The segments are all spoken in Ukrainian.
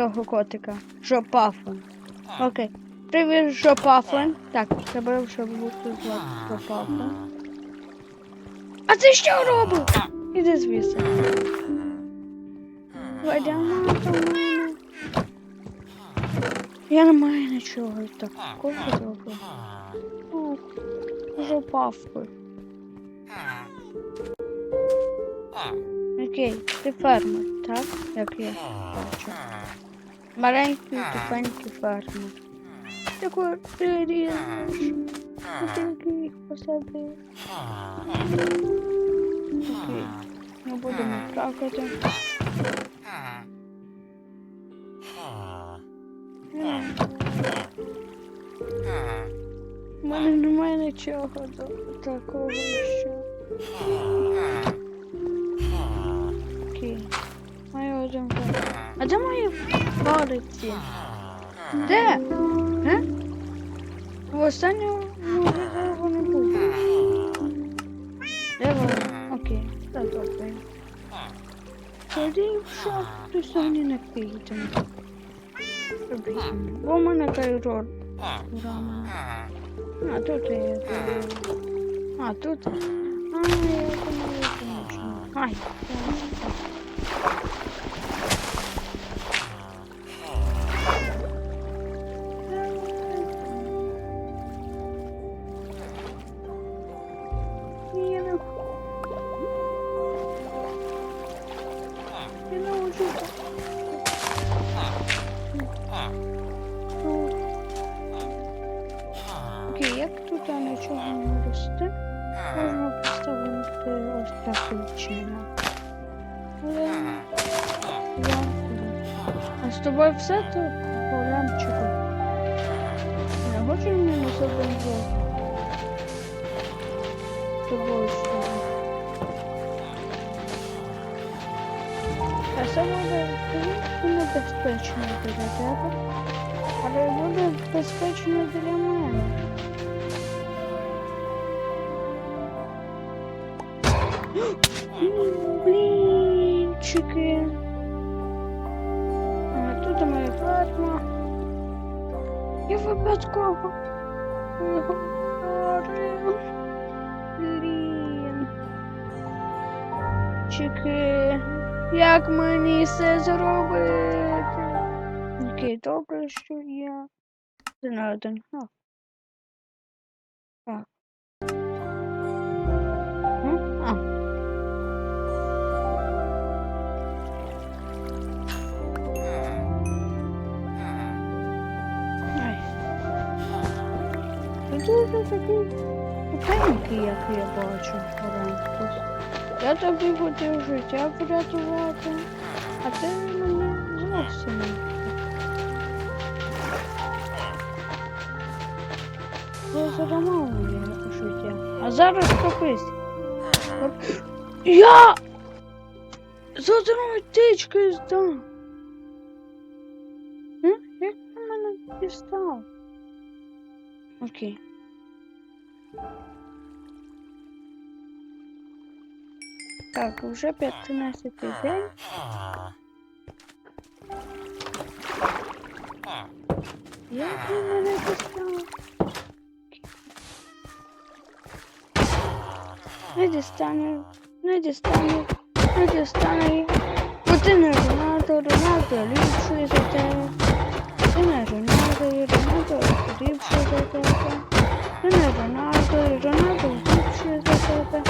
цього котика. Жопафон. Окей. Привіт, Жопафон. Так, треба, щоб бути звати Жопафон. А ти що робиш? Іди звідси. Водяна. Я не маю нічого такого зробити. О, Жопавку. Окей, ти фермер, так? Як я бачу. Маленький, тупенький фермер. Такой ти ріжеш. Такий посадив. Окей. Ми будемо плакати. У мене немає нічого такого, що. Окей. Маю один. А де мої палиці? Де? Е? В останньому відео вони були. Де вони? Окей, так добре. Тоді що хтось сьогодні не піде. Бо в мене кайрор. А, тут є. А, тут. А, я думаю, конечно. Ай. А з тобою все то полямчику. Не хочу мені себе взяти. З тобою що? А це буде дуже небезпечно для тебе, але буде безпечно для мене. Блінчики. А тут моя ферма. Я випадково. вдарив. Блін. Чики. Як мені це зробити? Окей, добре, що я. Це на один. Так. Дуже такий тупенький, як я бачу, Франкус. Я тобі хотів життя врятувати, а ти мене зовсім Ви зламав моє життя. А зараз капись. Я за одною тичкою здав. М? Як ти мене дістав? Окей. Так, вже 15 день. Як він мене дістав? Не дістане, не дістане, не дістане. Бо ти не Рональдо, Рональдо ліпший за тебе. Ти не Рональдо, і Рональдо ліпший за тебе. І Рональдо ліпший за тебе.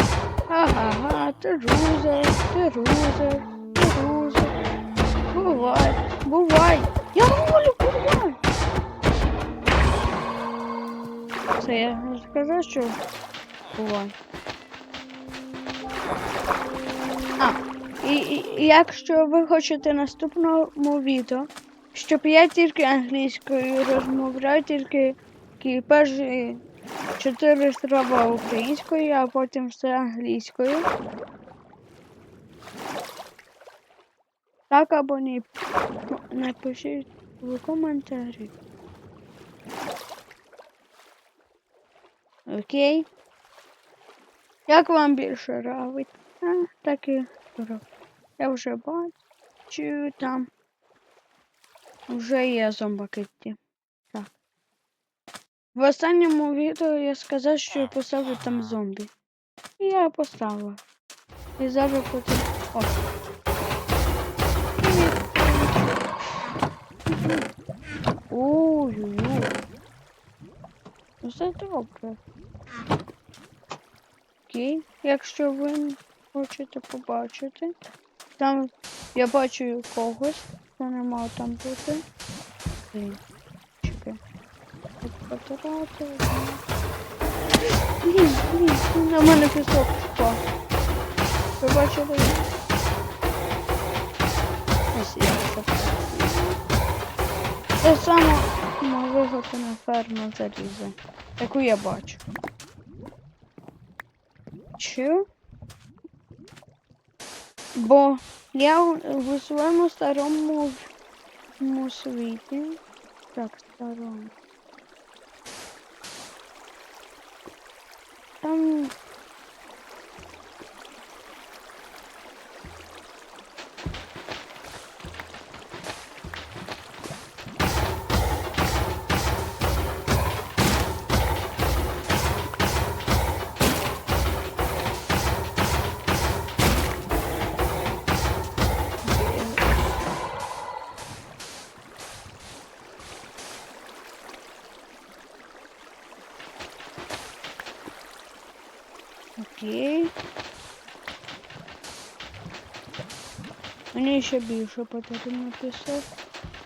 Ага, ти рузер, ти рузер, ти рузер. Бувай, бувай. Я говорю, бувай. Це я сказав, що бувай. А, і, і, якщо ви хочете наступному відео, щоб я тільки англійською розмовляю, тільки ті перші чотири слова українською, а потім все англійською. Так або ні. Напишіть в коментарі. Окей. Як вам більше нравиться? Так і здорово. Я вже бачу там. Вже є зомбакетті. В останньому відео я сказав, що я поставлю там зомбі. І я поставила. І зараз потім. О. Ой-ой-ой. Ну, Це добре. Окей, якщо ви хочете побачити. Там я бачу когось, хто не мав там бути. Потирати. Блін, блін, на мене пісок впав. Ви бачили? Ось я це Це саме виготовлена ферма заліза, яку я бачу. Чи? Бо я у своєму старому му світі. Так, старому. Там. Мені ще більше потрібно пісок.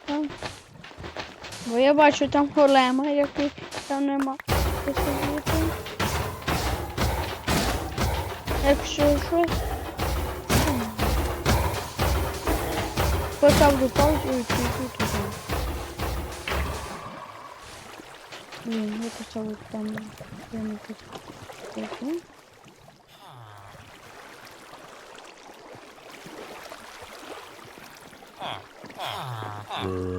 Там. Бо я бачу там голема, який там нема. Якщо щось. Поставлю паузу і піду туди. Блін, я поставлю там. Я не піду.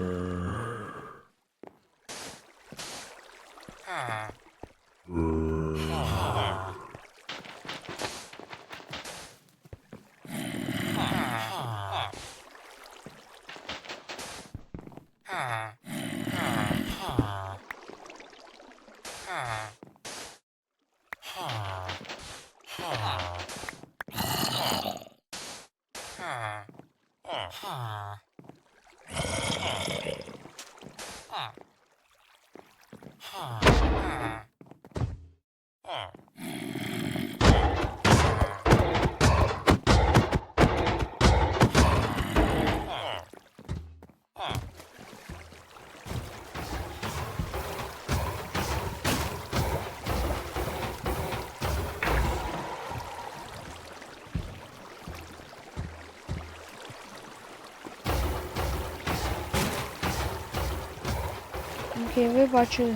Окей, ви бачили,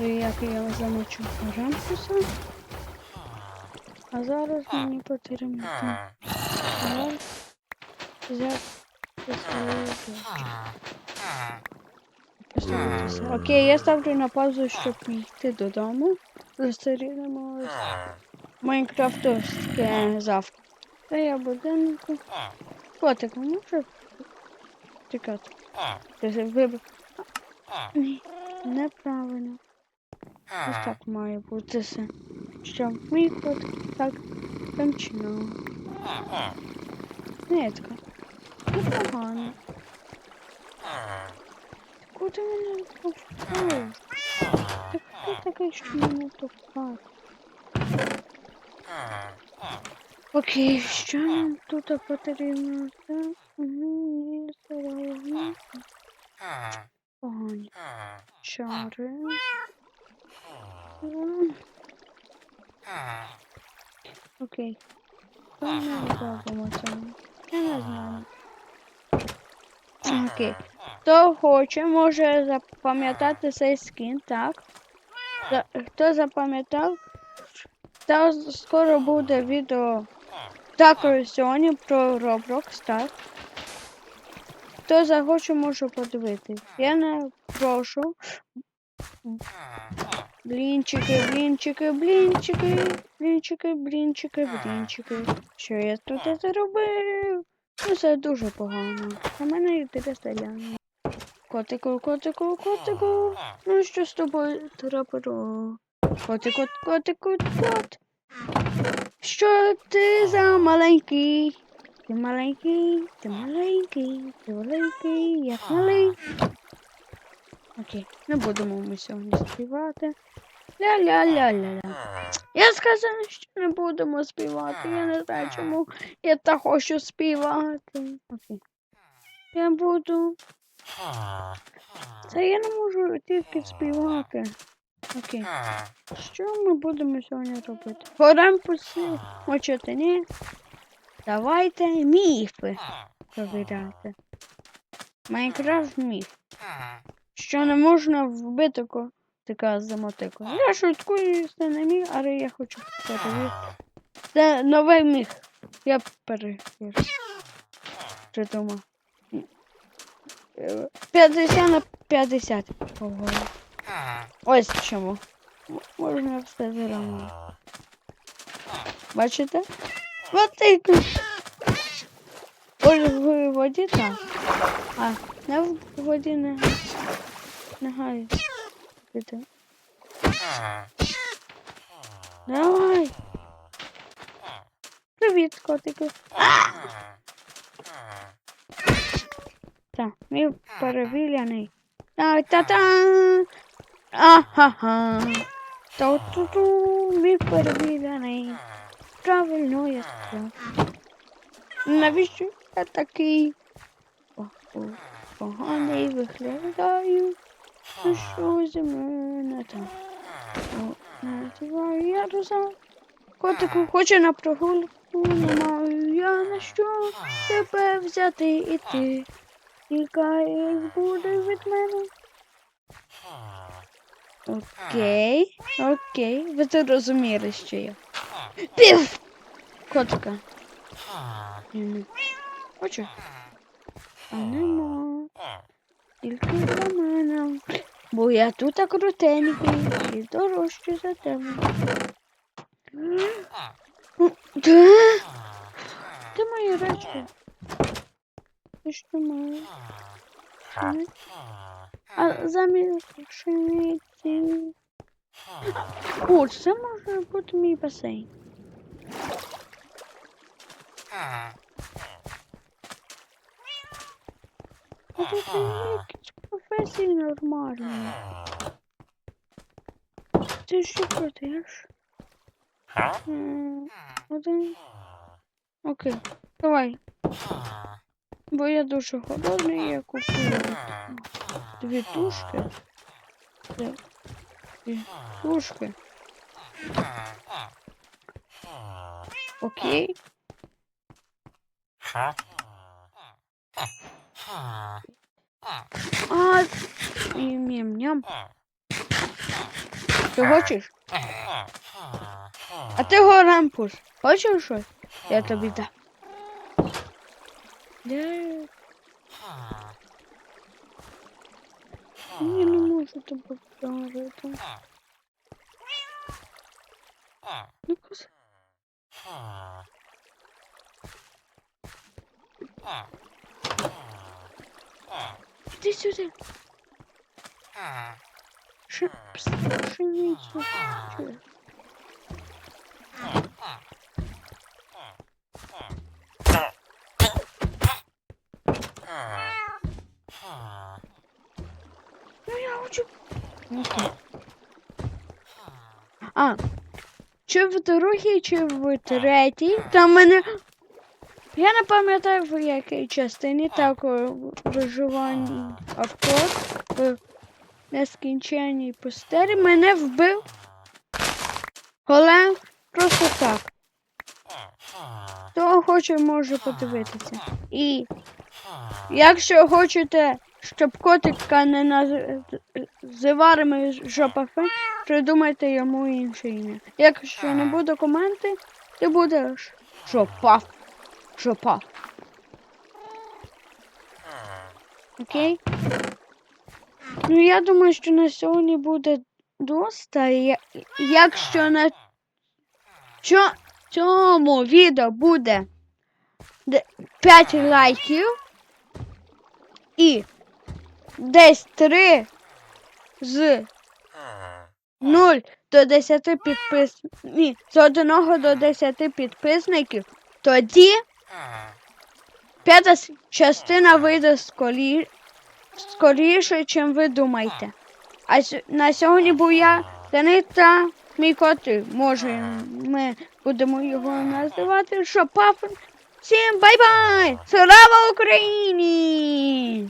як я замочу рампуса. А зараз мені потрібно взяти речі. Окей, я ставлю на паузу, щоб йти додому. Зустрінемось Майнкрафтовське завтра. Та я будинку. Котик, може тікати? Ти вибрав. Ні, неправильно. Ось так має бути все. Що мій кот так кончено. Нитка. Непогано. Куди мене топав? Ти хто такий, що мене топав? Окей, що нам тут потрібно? Так, угу, здорово. Погані. Чари. Окей. Що ми робимо цьому? Я не знаю. Окей. Хто хоче, може запам'ятати цей скін, так? За- Хто запам'ятав? Та скоро буде відео також сьогодні про Roblox, так? Хто захоче, може подивитись. Я не прошу. Блінчики, блінчики, блінчики, блінчики, блінчики, блінчики. Що я тут зробив? Ну це дуже погано. А мене йти селяни. Котику, котику, котику. Ну що з тобою трапило? Котику, котику, кот. Що ти за маленький? Ти маленький, ти маленький, ти маленький, як малий. Окей, не будемо ми сьогодні співати. Ля-ля-ля-ля-ля. Я сказала, що не будемо співати. Я не знаю, чому я так хочу співати. Окей. Я буду. Це я не можу тільки співати. Окей. Що ми будемо сьогодні робити? Хоремпуси хочете, ні? Давайте міфи провіряти. Майнкрафт міф. Що не можна вбити котика за мотику. Я шуткую, це не міг, але я хочу перевірити. Це новий міф. Я перевірю. Придумав. Е, 50 на 50. Ого. Ось чому. Можна все зробити. Бачите? Мотику. Ось в воді там. А, не в воді не. Не. Іди. Давай. Привіт, котику. Так, мій перевіряний. Так, та-та. Ахаха. Та-ту-ту, мій перевіряний. Правильно я сказав. Навіщо я такий поганий виглядаю? Зі. Котику хоче на прогулку, не маю я на що тебе взяти і ти. Тікаєш буде від мене. Окей, окей. Ви зрозуміли, що я. Пів! Котика. Я не хочу. А нема. Тільки для мене. Бо я тут крутенький і дорожчий за тебе. Де? Де мої речі? Ти що маєш? А замість пшениці. О, це може бути мій басейн. А тут є якісь професії нормальні. Ти що продаєш? Один. Окей, давай. Бо я дуже голодний, я купую дві тушки. Дві тушки. Окей. А, і ням-ням. Ти хочеш? А ти горампус. Хочеш щось? Я тобі дам. Я... Я не можу тебе вдарити. Ну, кос... Іди сюди. Ш... Пшеницю. Ну, я хочу... А, чи в другій, чи в третій. Там мене. Я не пам'ятаю в якій частині так о, виживання авто в нескінченній пустелі мене вбив. Голем просто так. Хто хоче, може подивитися. І якщо хочете, щоб котика не називали жопафе, придумайте йому інше ім'я. Якщо не буде коменти, ти будеш жопаф. Жопаф. Окей? Ну я думаю, що на сьогодні буде доста. Якщо на цьому відео буде 5 лайків і десь 3 з 0 до 10 підписників. Ні, з 1 до 10 підписників, тоді п'ята частина вийде скорі... скоріше, чим ви думаєте. А с- на сьогодні був я, Денис та мій коти. Може, ми будемо його називати Шопаф. Всім бай-бай! Слава Україні!